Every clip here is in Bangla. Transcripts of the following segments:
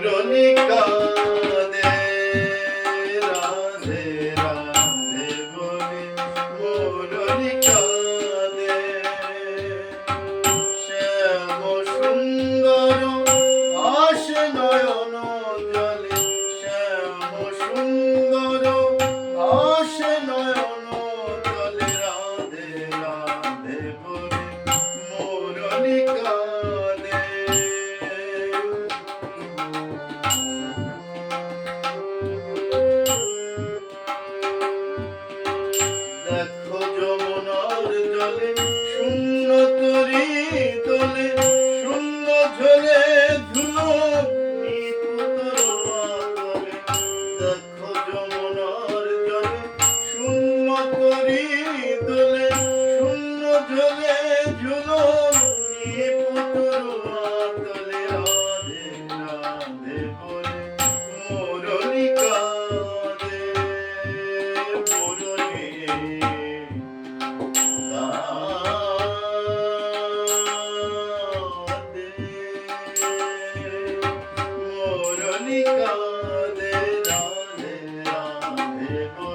পৌরণিকা ঝুলে ঝুলো Nico de Don de Don de Don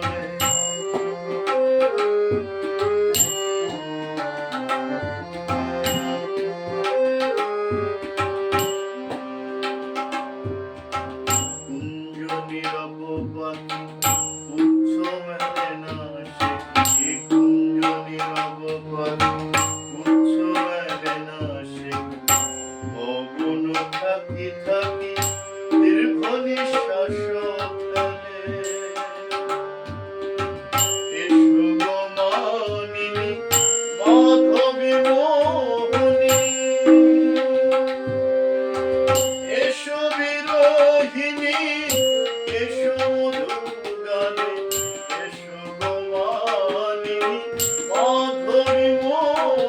But, ooh, so many.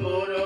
por